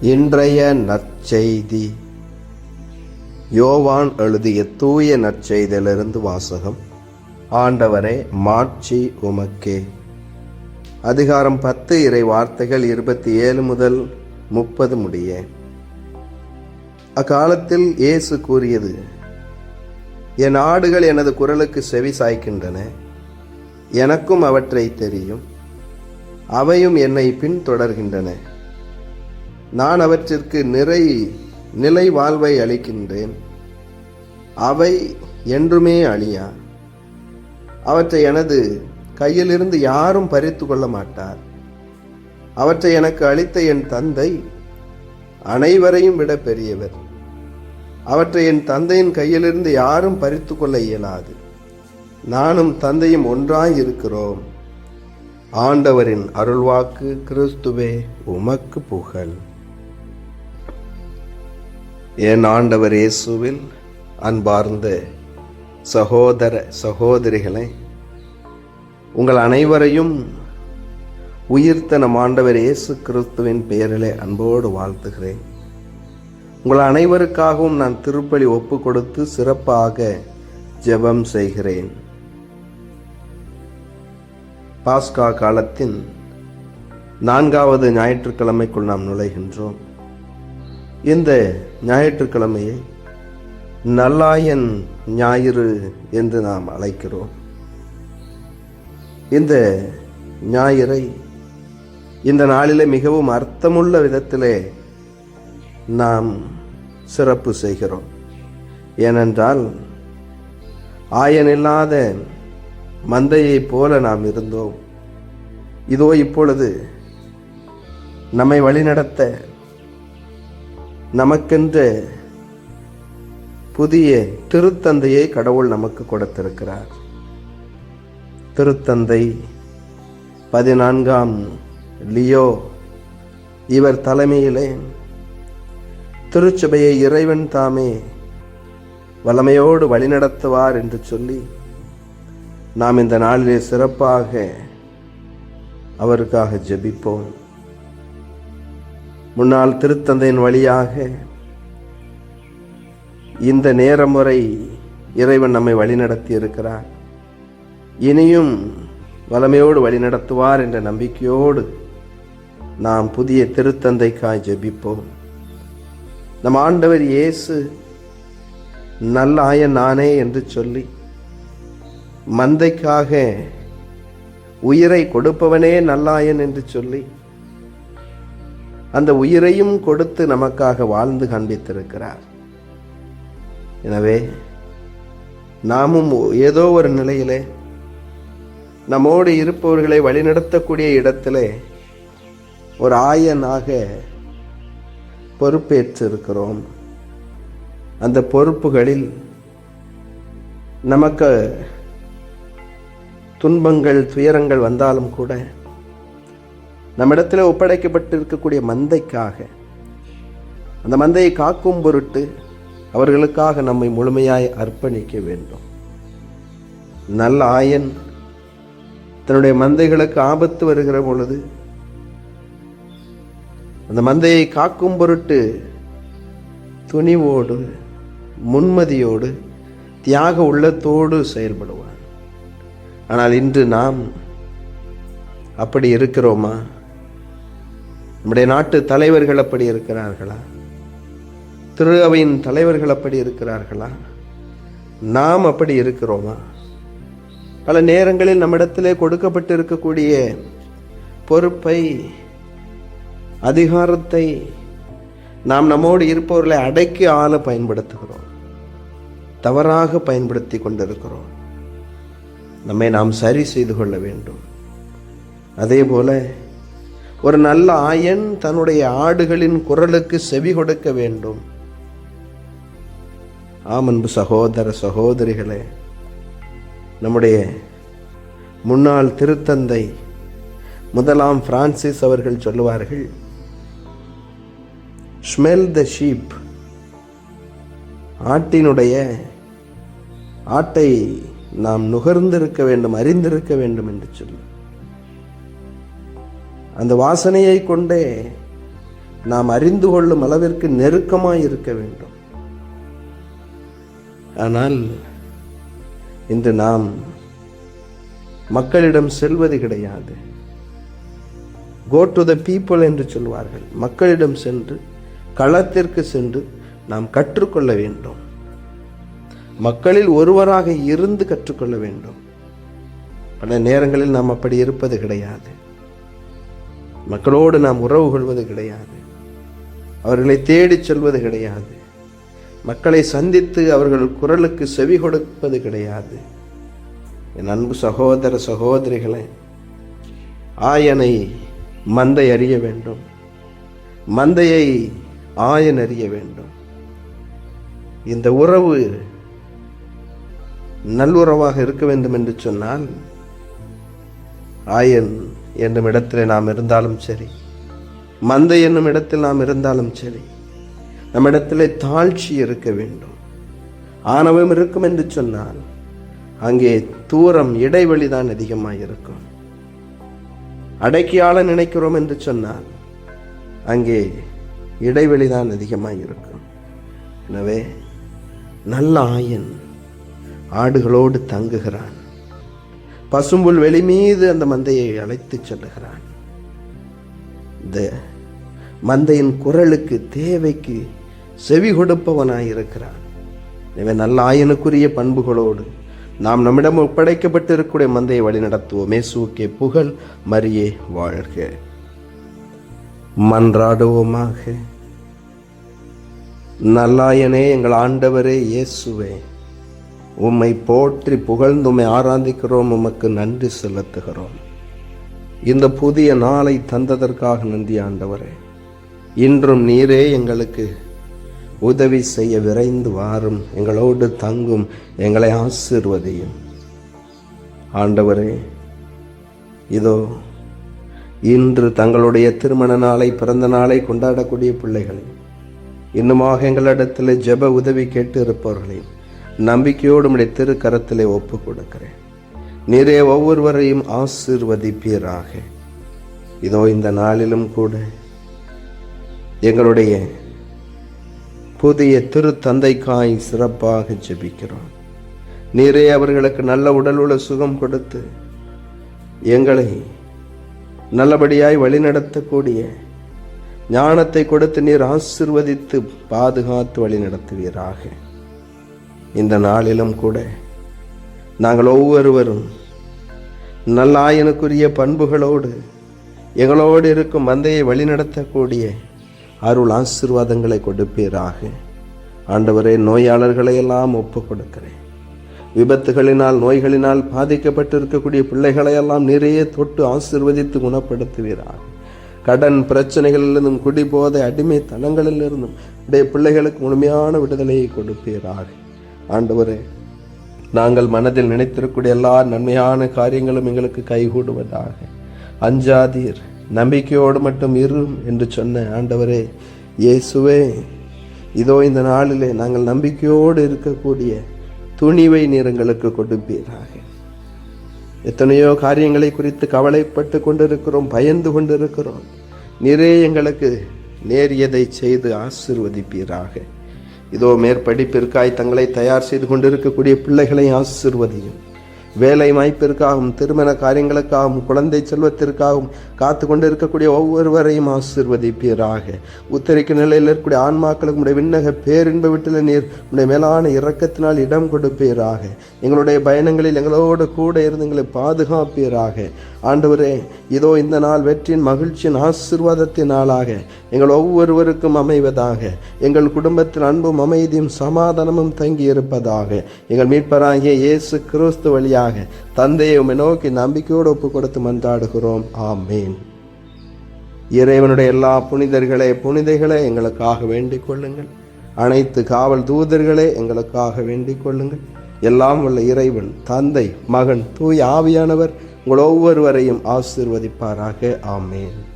இன்றைய நற்செய்தி. யோவான் எழுதிய தூய நற்செய்தியிலிருந்து வாசகம். ஆண்டவரே மாட்சி உமக்கே. அதிகாரம் பத்து இறை வார்த்தைகள் இருபத்தி ஏழு முதல் முப்பது முடிய. அக்காலத்தில் இயேசு கூறியது என் ஆடுகள் எனது குரலுக்கு செவி சாய்க்கின்றன. எனக்கும் அவற்றை தெரியும். அவையும் என்னை பின்தொடர்கின்றன. நான் அவற்றிற்கு நிறை நிலை வாழ்வை அளிக்கின்றேன். அவை என்றுமே அழியா? அவற்றை எனது கையிலிருந்து யாரும் பறித்து கொள்ள மாட்டார். அவற்றை எனக்கு அளித்த என் தந்தை அனைவரையும் விட பெரியவர். அவற்றை என் தந்தையின் கையிலிருந்து யாரும் பறித்து கொள்ள இயலாது. நானும் தந்தையும் ஒன்றாய் இருக்கிறோம். ஆண்டவரின் அருள்வாக்கு கிறிஸ்துவே உமக்கு புகழ். என் ஆண்டவர் இயேசுவில் அன்பார்ந்த சகோதர சகோதரிகளை உங்கள் அனைவரையும் உயிர்த்த நம் ஆண்டவர் இயேசு கிறிஸ்துவின் பெயரிலே அன்போடு வாழ்த்துகிறேன். உங்கள் அனைவருக்காகவும் நான் திருப்பலி ஒப்பு கொடுத்து சிறப்பாக ஜெபம் செய்கிறேன். பாஸ்கா காலத்தின் நான்காவது ஞாயிற்றுக்கிழமைக்குள் நாம் நுழைகின்றோம். இந்த ஞாயிற்றுக்கிழமையை நல்லாயன் ஞாயிறு என்று நாம் அழைக்கிறோம். இந்த ஞாயிறை இந்த நாளிலே மிகவும் அர்த்தமுள்ள விதத்திலே நாம் சிறப்பு செய்கிறோம். ஏனென்றால் ஆயனில்லாத மந்தையைப் போல நாம் இருந்தோம். இதோ இப்பொழுது நம்மை வழிநடத்த நமக்கென்று புதிய திருத்தந்தையை கடவுள் நமக்கு கொடுத்திருக்கிறார். திருத்தந்தை பதினான்காம் லியோ இவர் தலைமையிலே திருச்சபையை இறைவன் தாமே வளமையோடு வழிநடத்துவார் என்று சொல்லி நாம் இந்த நாளிலே சிறப்பாக அவருக்காக ஜெபிப்போம். முன்னாள் திருத்தந்தையின் வழியாக இந்த நேரம் வரை இறைவன் நம்மை வழிநடத்தி இருக்கிறார். இனியும் வளமையோடு வழிநடத்துவார் என்ற நம்பிக்கையோடு நாம் புதிய திருத்தந்தைக்காய் ஜெபிப்போம். நம் ஆண்டவர் இயேசு நல்லாய நானே என்று சொல்லி மந்தைக்காக உயிரை கொடுப்பவனே நல்லாயன் என்று சொல்லி அந்த உயிரையும் கொடுத்து நமக்காக வாழ்ந்து காண்பித்திருக்கிறார் எனவே நாமும் ஏதோ ஒரு நிலையிலே நம்மோடு இருப்பவர்களை வழிநடத்தக்கூடிய இடத்திலே ஒரு ஆயனாக பொறுப்பேற்றிருக்கிறோம். அந்த பொறுப்புகளில் நமக்கு துன்பங்கள் துயரங்கள் வந்தாலும் கூட நம்மிடத்தில் ஒப்படைக்கப்பட்டிருக்கக்கூடிய மந்தைக்காக. அந்த மந்தையை காக்கும் பொருட்டு அவர்களுக்காக நம்மை முழுமையாய் அர்ப்பணிக்க வேண்டும். நல்ல ஆயன் தன்னுடைய மந்தைகளுக்கு ஆபத்து வருகிற பொழுது அந்த மந்தையை காக்கும் பொருட்டு துணிவோடு முன்மதியோடு தியாக உள்ளத்தோடு செயல்படுவான். ஆனால் இன்று நாம் அப்படி இருக்கிறோமா? நம்முடைய நாட்டு தலைவர்கள் அப்படி இருக்கிறார்களா? திரு அவையின் தலைவர்கள் அப்படி இருக்கிறார்களா? நாம் அப்படி இருக்கிறோமா? பல நேரங்களில் நம்மிடத்திலே கொடுக்கப்பட்டு இருக்கக்கூடிய பொறுப்பை அதிகாரத்தை நாம் நம்மோடு இருப்பவர்களை அடக்கி ஆள பயன்படுத்துகிறோம். தவறாக பயன்படுத்தி கொண்டிருக்கிறோம். நம்மை நாம் சரி செய்து கொள்ள வேண்டும். அதே போல ஒரு நல்ல ஆயன் தன்னுடைய ஆடுகளின் குரலுக்கு செவி கொடுக்க வேண்டும். ஆமன்பு சகோதர சகோதரிகளே நம்முடைய முன்னாள் திருத்தந்தை முதலாம் பிரான்சிஸ் அவர்கள் சொல்லுவார்கள் ஸ்மெல் த ஷீப். ஆட்டினுடைய ஆட்டை நாம் நுகர்ந்திருக்க வேண்டும் அறிந்திருக்க வேண்டும் என்று சொல்லு. அந்த வாசனையை கொண்டே நாம் அறிந்து கொள்ளும் அளவிற்கு நெருக்கமாக இருக்க வேண்டும். ஆனால் இன்று நாம் மக்களிடம் செல்வது கிடையாது. கோ டு த பீப்புள் என்று சொல்வார்கள். மக்களிடம் சென்று களத்திற்கு சென்று நாம் கற்றுக்கொள்ள வேண்டும். மக்களில் ஒருவராக இருந்து கற்றுக்கொள்ள வேண்டும். பல நேரங்களில் நாம் அப்படி இருப்பது கிடையாது. மக்களோடு நாம் உறவு கொள்வது கிடையாது. அவர்களை தேடிச் செல்வது கிடையாது. மக்களை சந்தித்து அவர்கள் குரலுக்கு செவி கொடுப்பது கிடையாது. என் அன்பு சகோதர சகோதரிகளே ஆயனை மந்தை அறிய வேண்டும். மந்தையை ஆயன் அறிய வேண்டும். இந்த உறவு நல்லுறவாக இருக்க வேண்டும் என்று சொன்னால் ஆயன் என்னும் இடத்திலே நாம் இருந்தாலும் சரி. மந்தை என்னும் இடத்தில் நாம் இருந்தாலும் சரி. நம்மிடத்திலே தாழ்ச்சி இருக்க வேண்டும். ஆணவம் இருக்கும் என்று சொன்னால் அங்கே தூரம் இடைவெளி தான் அதிகமாக இருக்கும். அடக்கியாள நினைக்கிறோம் என்று சொன்னால் அங்கே இடைவெளி தான் அதிகமாக இருக்கும். எனவே நல்ல ஆயன் ஆடுகளோடு தங்குகிறான். பசும்புல் வெளி மீது அந்த மந்தையை அழைத்துச் செல்லுகிறான். இந்த மந்தையின் குரலுக்கு தேவைக்கு செவி கொடுப்பவனாய் இருக்கிறான் எனவே நல்ல ஆயனுக்குரிய பண்புகளோடு நாம் நம்மிடம் ஒப்படைக்கப்பட்டு இருக்கக்கூடிய மந்தையை வழி நடத்துவோம் புகழ் மரியே வாழ்க. மன்றாடுவோமாக. நல்லாயனே எங்கள் ஆண்டவரே இயேசுவே. உம்மை போற்றி புகழ்ந்து உம்மை ஆராதிக்கிறோம் உமக்கு நன்றி செலுத்துகிறோம். இந்த புதிய நாளை தந்ததற்காக நன்றி ஆண்டவரே இன்றும் நீரே எங்களுக்கு உதவி செய்ய விரைந்து வாரும் எங்களோடு தங்கும் எங்களை ஆசிர்வதையும். ஆண்டவரே இதோ இன்று தங்களுடைய திருமண நாளை பிறந்த நாளை கொண்டாடக்கூடிய பிள்ளைகளை இன்னுமாக எங்களிடத்தில் ஜெப உதவி கேட்டு இருப்பவர்களையும் நம்பிக்கையோடு உடைய திருக்கரத்திலே ஒப்பு கொடுக்கிறேன் நீரே ஒவ்வொருவரையும் ஆசிர்வதிப்பீராக. இதோ இந்த நாளிலும் கூட எங்களுடைய புதிய திருத்தந்தைக்காய் சிறப்பாக ஜெபிக்கிறோம். நீரே அவர்களுக்கு நல்ல உடல் உள்ள சுகம் கொடுத்து எங்களை நல்லபடியாய் வழிநடத்தக்கூடிய ஞானத்தை கொடுத்து நீர் ஆசிர்வதித்து பாதுகாத்து வழிநடத்துவீராக. நடத்துவீராக இந்த நாளிலும் கூட நாங்கள் ஒவ்வொருவரும் நல்லாயனுக்குரிய பண்புகளோடு எங்களோடு இருக்கும் மந்தையை வழிநடத்தக்கூடிய அருள் ஆசீர்வாதங்களை கொடுப்பீராக. ஆண்டவரே நோயாளர்களை எல்லாம் ஒப்பு கொடுக்கிறேன். விபத்துகளினால் நோய்களினால் பாதிக்கப்பட்டு இருக்கக்கூடிய நிறைய தொட்டு ஆசிர்வதித்து குணப்படுத்துவீராக. கடன் பிரச்சனைகளிலிருந்தும் குடிபோதை அடிமைத்தனங்களிலிருந்தும் உடைய பிள்ளைகளுக்கு முழுமையான விடுதலையை கொடுப்பீராக. ஆண்டவரே நாங்கள் மனதில் நினைத்திருக்கக்கூடிய எல்லா நன்மையான காரியங்களும் எங்களுக்கு கைகூடுவதாக. அஞ்சாதீர் நம்பிக்கையோடு மட்டும் இரும் என்று சொன்ன ஆண்டவரே இயேசுவே இதோ இந்த நாளிலே நாங்கள் நம்பிக்கையோடு இருக்கக்கூடிய துணிவை நீர் எங்களுக்கு கொடுப்பீராக. எத்தனையோ காரியங்களை குறித்து கவலைப்பட்டு கொண்டிருக்கிறோம் பயந்து கொண்டிருக்கிறோம். நிறைய எங்களுக்கு நேரியதை செய்து ஆசிர்வதிப்பீராக. இதோ மேற்படிப்பிற்காய் தங்களை தயார் செய்து கொண்டிருக்கக்கூடிய பிள்ளைகளை ஆசிர்வதியும். வேலை வாய்ப்பிற்காகவும் திருமண காரியங்களுக்காகவும் குழந்தை செல்வத்திற்காகவும் காத்து கொண்டு இருக்கக்கூடிய ஒவ்வொருவரையும் ஆசிர்வதிப்பீராக. உத்தரிக்க நிலையில் இருக்கக்கூடிய ஆன்மாக்களுக்கு உடைய விண்ணக பேரின்ப வீட்டில் நீர் உடைய மேலான இரக்கத்தினால் இடம் கொடுப்பீராக. எங்களுடைய பயணங்களில் எங்களோடு கூட இருந்து எங்களை பாதுகாப்பீராக. ஆண்டவரே இதோ இந்த நாள் வெற்றியின் மகிழ்ச்சியின் ஆசிர்வாதத்தின் நாளாக எங்கள் ஒவ்வொருவருக்கும் அமைவதாக எங்கள் குடும்பத்தில் அன்பும் அமைதியும் சமாதானமும் தங்கி இருப்பதாக எங்கள் மீட்பராகிய இயேசு கிறிஸ்து வழியாக தந்தையை உம்மை நோக்கி நம்பிக்கையோடு ஒப்பு கொடுத்து மன்றாடுகிறோம். ஆமேன். இறைவனுடைய எல்லா புனிதர்களே புனிதைகளே எங்களுக்காக வேண்டிக் கொள்ளுங்கள். அனைத்து காவல் தூதர்களே எங்களுக்காக வேண்டிக் கொள்ளுங்கள். எல்லாம் உள்ள இறைவன் தந்தை மகன் தூய் ஆவியானவர் உங்கள் ஒவ்வொருவரையும் ஆசீர்வதிப்பாராக. ஆமேன்.